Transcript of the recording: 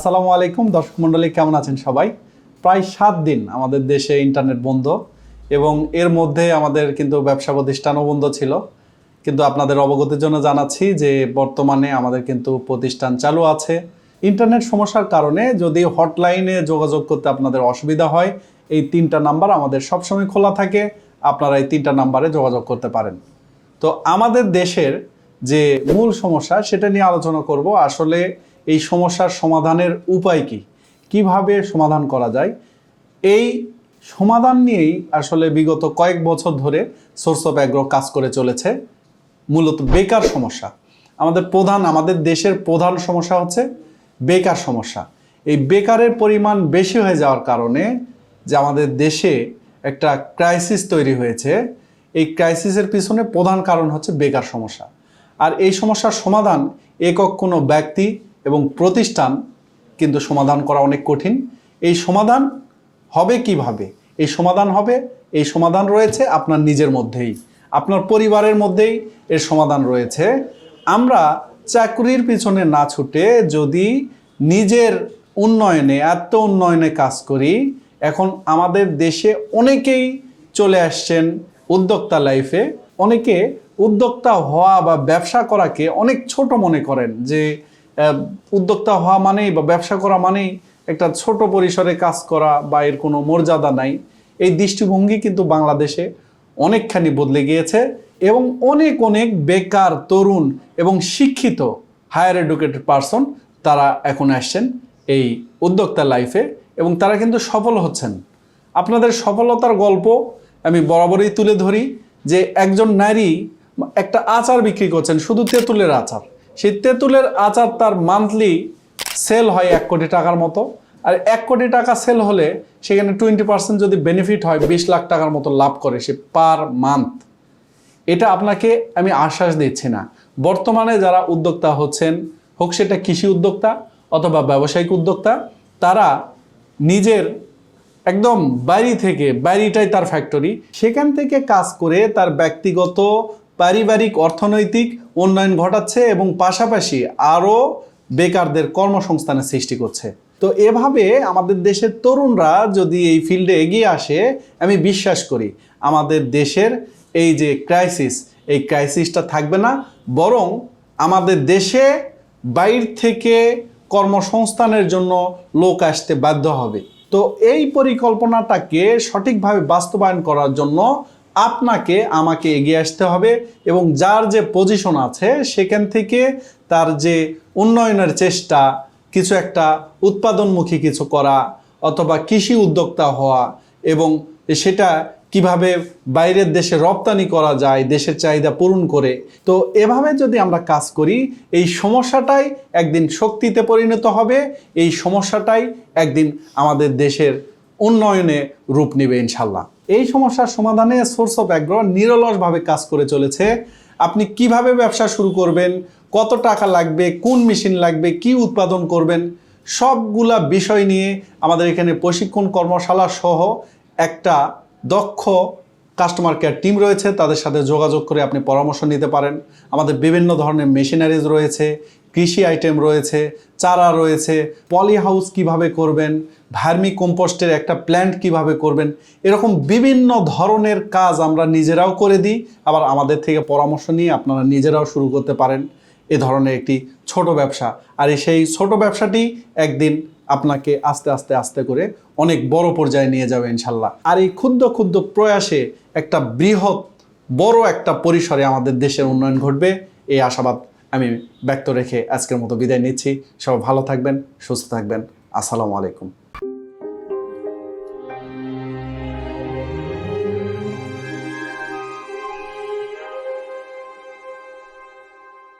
আসসালামু আলাইকুম, দর্শক মণ্ডলী কেমন আছেন সবাই? প্রায় সাত দিন আমাদের দেশে ইন্টারনেট বন্ধ এবং এর মধ্যে আমাদের কিন্তু ব্যবসা প্রতিষ্ঠানও বন্ধ ছিল। কিন্তু আপনাদের অবগতির জন্য জানাচ্ছি যে বর্তমানে আমাদের কিন্তু প্রতিষ্ঠান চালু আছে। ইন্টারনেট সমস্যার কারণে যদি হটলাইনে যোগাযোগ করতে আপনাদের অসুবিধা হয়, এই তিনটা নাম্বার আমাদের সবসময় খোলা থাকে। আপনারা এই তিনটা নাম্বারে যোগাযোগ করতে পারেন। তো আমাদের দেশের যে মূল সমস্যা, সেটা নিয়ে আলোচনা করব। আসলে এই সমস্যার সমাধানের উপায় কি? কীভাবে সমাধান করা যায়? এই সমাধান নিয়েই আসলে বিগত কয়েক বছর ধরে সোর্স অফ অ্যাগ্রো কাজ করে চলেছে, মূলত বেকার সমস্যা। আমাদের প্রধান, আমাদের দেশের প্রধান সমস্যা হচ্ছে বেকার সমস্যা। এই বেকারের পরিমাণ বেশি হয়ে যাওয়ার কারণে যে আমাদের দেশে একটা ক্রাইসিস তৈরি হয়েছে, এই ক্রাইসিসের পিছনে প্রধান কারণ হচ্ছে বেকার সমস্যা। আর এই সমস্যার সমাধান একক কোনো ব্যক্তি এবং প্রতিষ্ঠান কিন্তু সমাধান করা অনেক কঠিন। এই সমাধান হবে কীভাবে? এই সমাধান হবে, এই সমাধান রয়েছে আপনার নিজের মধ্যেই। আপনার পরিবারের মধ্যেই এর সমাধান রয়েছে। আমরা চাকরির পিছনে না ছুটে যদি নিজের উন্নয়নে, আত্ম উন্নয়নে কাজ করি, এখন আমাদের দেশে অনেকেই চলে আসছেন উদ্যোক্তা লাইফে। অনেকে উদ্যোক্তা হওয়া বা ব্যবসা করাকে অনেক ছোট মনে করেন যে উদ্যোক্তা হওয়া মানেই বা ব্যবসা করা মানেই একটা ছোট পরিসরে কাজ করা বা এর কোনো মর্যাদা নাই। এই দৃষ্টিভঙ্গি কিন্তু বাংলাদেশে অনেকখানি বদলে গিয়েছে এবং অনেক অনেক বেকার তরুণ এবং শিক্ষিত হায়ার এডুকেটেড পারসন তারা এখন আসছেন এই উদ্যোক্তা লাইফে এবং তারা কিন্তু সফল হচ্ছেন। আপনাদের সফলতার গল্প আমি বরাবরই তুলে ধরি যে একজন নারী একটা আচার বিক্রি করছেন, শুধু তেঁতুলের আচার। সেই তেঁতুলের আচার তার মান্থলি সেল হয় এক কোটি টাকার মতো। আর এক কোটি টাকা সেল হলে সেখানে টোয়েন্টি পার্সেন্ট যদি বেনিফিট হয়, বিশ লাখ টাকার মতো লাভ করে সে পার মান্থ এটা আপনাকে আমি আশ্বাস দিচ্ছি না। বর্তমানে যারা উদ্যোক্তা হচ্ছেন, হোক সেটা কৃষি উদ্যোক্তা অথবা ব্যবসায়িক উদ্যোক্তা, তারা নিজের একদম বাড়ি থেকে, বাড়িটাই তার ফ্যাক্টরি সেখান থেকে কাজ করে তার ব্যক্তিগত পারিবারিক, অর্থনৈতিক উন্নয়ন ঘটাচ্ছে এবং পাশাপাশি আরও বেকারদের কর্মসংস্থানের সৃষ্টি করছে। তো এভাবে আমাদের দেশের তরুণরা যদি এই ফিল্ডে এগিয়ে আসে, আমি বিশ্বাস করি আমাদের দেশের এই যে ক্রাইসিস এই ক্রাইসিসটা থাকবে না, বরং আমাদের দেশে বাইর থেকে কর্মসংস্থানের জন্য লোক আসতে বাধ্য হবে। তো এই পরিকল্পনাটাকে সঠিকভাবে বাস্তবায়ন করার জন্য আপনাকে আমাকে এগিয়ে আসতে হবে এবং যার যে পজিশন আছে, সেখান থেকে তার যে উন্নয়নের চেষ্টা, কিছু একটা উৎপাদনমুখী কিছু করা অথবা কৃষি উদ্যোক্তা হওয়া এবং সেটা কীভাবে বাইরের দেশে রপ্তানি করা যায়, দেশের চাহিদা পূরণ করে। তো এভাবে যদি আমরা কাজ করি, এই সমস্যাটাই একদিন শক্তিতে পরিণত হবে, এই সমস্যাটাই একদিন আমাদের দেশের উন্নয়নে রূপ নেবে ইনশাল্লাহ এই সমস্যার সমাধানে সোর্স অফ অ্যাগ্রো নিরলসভাবে কাজ করে চলেছে। আপনি কীভাবে ব্যবসা শুরু করবেন, কত টাকা লাগবে, কোন মেশিন লাগবে, কি উৎপাদন করবেন, সবগুলা বিষয় নিয়ে আমাদের এখানে প্রশিক্ষণ কর্মশালা সহ একটা দক্ষ কাস্টমার কেয়ার টিম রয়েছে, তাদের সাথে যোগাযোগ করে আপনি পরামর্শ নিতে পারেন। আমাদের বিভিন্ন ধরনের মেশিনারিজ রয়েছে, কৃষি আইটেম রয়েছে, চারা রয়েছে পলি হাউস কীভাবে করবেন, ভার্মি কম্পোস্টের একটা প্ল্যান্ট কীভাবে করবেন, এরকম বিভিন্ন ধরনের কাজ আমরা নিজেরাও করে দিই, আবার আমাদের থেকে পরামর্শ নিয়ে আপনারা নিজেরাও শুরু করতে পারেন। এ ধরনের একটি ছোট ব্যবসা। আর সেই ছোট ব্যবসাটি একদিন আপনাকে আস্তে আস্তে আস্তে করে অনেক বড় পর্যায়ে নিয়ে যাবে ইনশাল্লাহ। আর এই ক্ষুদ্র ক্ষুদ্র প্রয়াসে একটা বৃহৎ, বড় একটা পরিসরে আমাদের দেশের উন্নয়ন ঘটবে, এই আশাবাদ আমি ব্যক্ত রেখে আজকের মতো বিদায় নিচ্ছি। সবাই ভালো থাকবেন, সুস্থ থাকবেন। আসসালামু আলাইকুম।